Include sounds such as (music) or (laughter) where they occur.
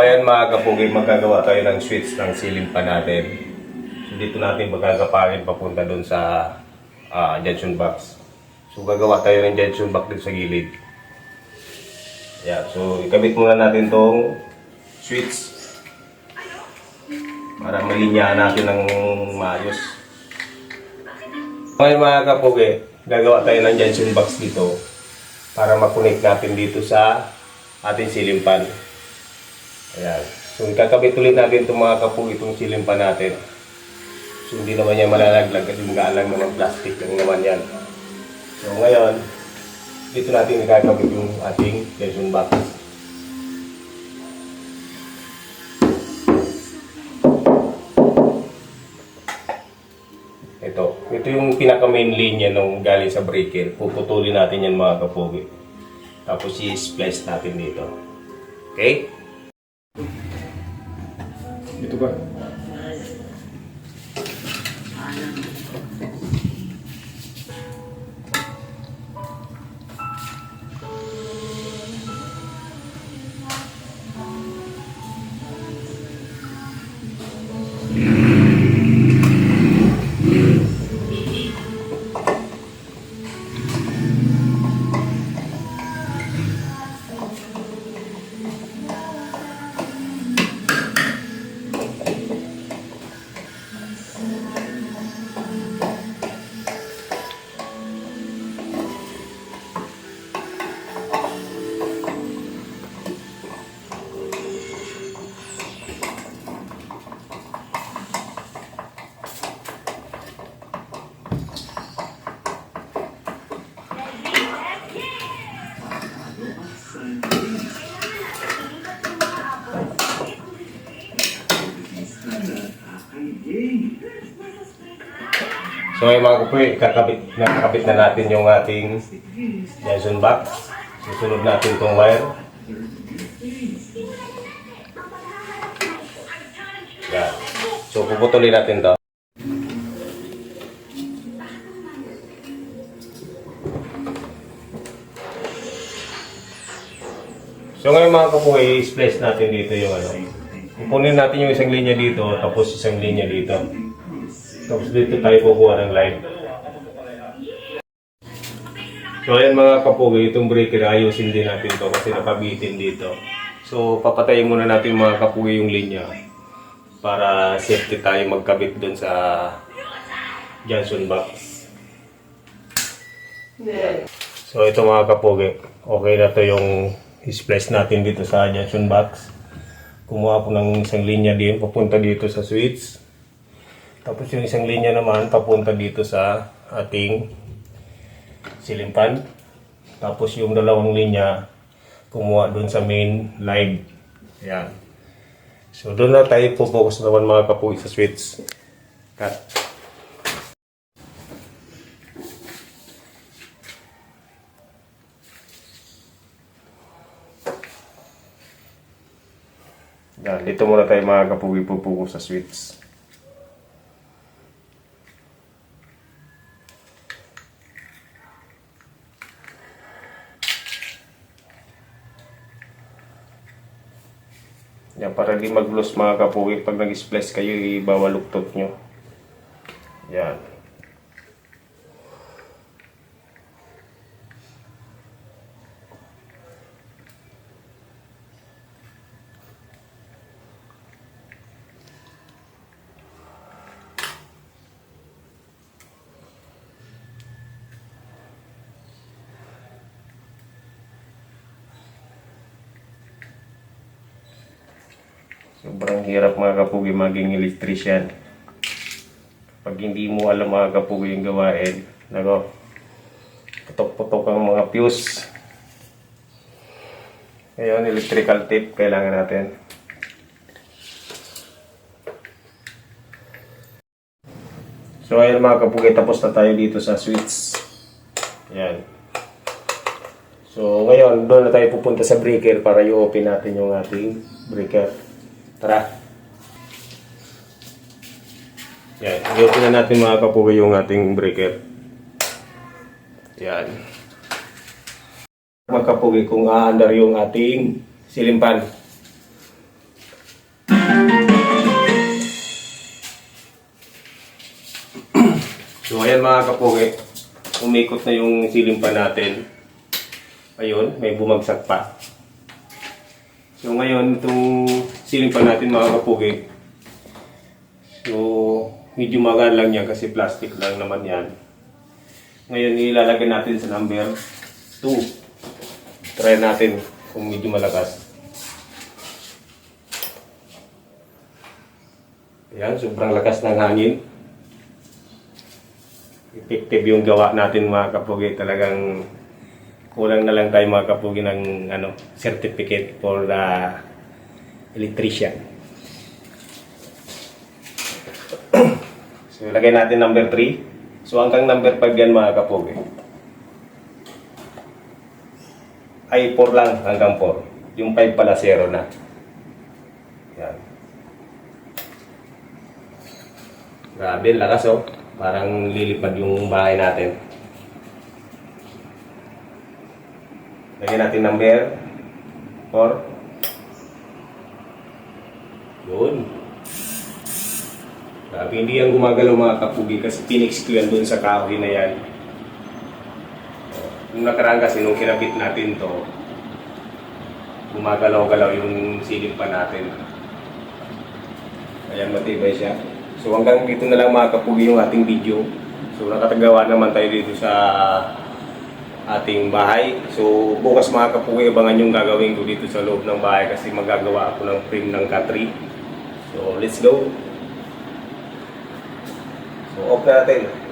Ayan mga kapugi, magagawa tayo ng switch ng ceiling pa natin. So dito natin magagapangin papunta doon sa ah, junction box. So gagawa tayo ng junction box dito sa gilid. Yeah, so ikabit muna natin tong switch para malinyahan natin ng maayos. Ngayon mga kapugi, gagawa tayo ng junction box dito para makonect natin dito sa ating ceiling fan. Ayan. So, ikakabit ulit natin itong mga kapug itong silimpa natin. So, hindi naman yan malalaglag kasi mag-aalang naman plastic lang naman yan. So, ngayon, dito natin ikakabit yung ating tension box. Ito. Ito yung pinaka main linya nung galing sa breaker. Puputulin natin yan mga kapugi. Tapos i-splice natin dito. Okay? Ito ba? So ay mga kupoy, kakabit, nakakabit na natin yung ating Johnson box. Susunod natin itong wire. Yan. So puputulin natin to. So ngayon mga kupoy, i-splice natin dito yung ano. Kukunin natin yung isang linya dito, tapos isang linya dito. Tapos dito tayo kukuha ng line. So ayan mga kapugi, itong breaker ayusin din natin to kasi nakabitin dito. So papatayin muna natin mga kapugi yung linya para safety tayo magkabit dun sa Johnson box. So ito mga kapugi, okay na to yung splice natin dito sa Johnson box. Kumuha po ng isang linya din papunta dito sa switch. Tapos yung isang linya naman papunta dito sa ating ceiling fan. Tapos yung dalawang linya kumuha doon sa main line. Ayan. So doon na tayo focus naman mga kapuwi sa switch. Cut. Yan, dito muna tayo mga kapuwi pupuko sa switch. Yan, para di mag-loss mga kapugi, pag nag-splice kayo, ibawal luktot nyo. Yan. Sobrang hirap mga kapugi maging electrician. Pag hindi mo alam mga kapugi yung gawain, nako, putok-putok ang mga fuse. Ngayon, electrical tape kailangan natin. So ayun mga kapugi, tapos na tayo dito sa switch. Yan. So ngayon, doon na tayo pupunta sa breaker para i-open natin yung ating breaker. Tara. Yan. Ayun na natin mga kapuwi yung ating breaker. Yan. Magkapuwi kung aandar yung ating silimpan. (clears throat) So ayan mga kapuwi. Umikot na yung silimpan natin. Ayun, may bumagsak pa. So ngayon, itong siling pa natin mga kapugi, so medyo magaan lang yan kasi plastic lang naman yan. Ngayon, ilalagay natin sa number 2. Try natin kung medyo malakas. Ayan, sobrang lakas ng hangin. Effective yung gawa natin mga kapugi. Talagang kulang na lang tayo mga kapugi ng ano, certificate for the electrician. so, ilagay natin number 3. So, hanggang number 5 yan mga kapugi. Ay, 4 lang hanggang 4. Yung 5 pala 0 na. Yan. Grabe, lakas oh. Parang lilipad yung bahay natin. Lagyan natin number 4. Yun. Grabe, hindi yan gumagalaw mga kapugi kasi pinix ko yan dun sa kahoy na yan. Nung nakaraan kasi nung kinabit natin to, gumagalaw-galaw yung silip pa natin. Ayan, matibay siya. So hanggang dito na lang mga kapugi yung ating video. So nakatagawa naman tayo dito sa ating bahay. So bukas mga kapugi, abangan yung gagawin ko dito sa loob ng bahay kasi magagawa ako ng frame ng K3. So let's go. So off natin.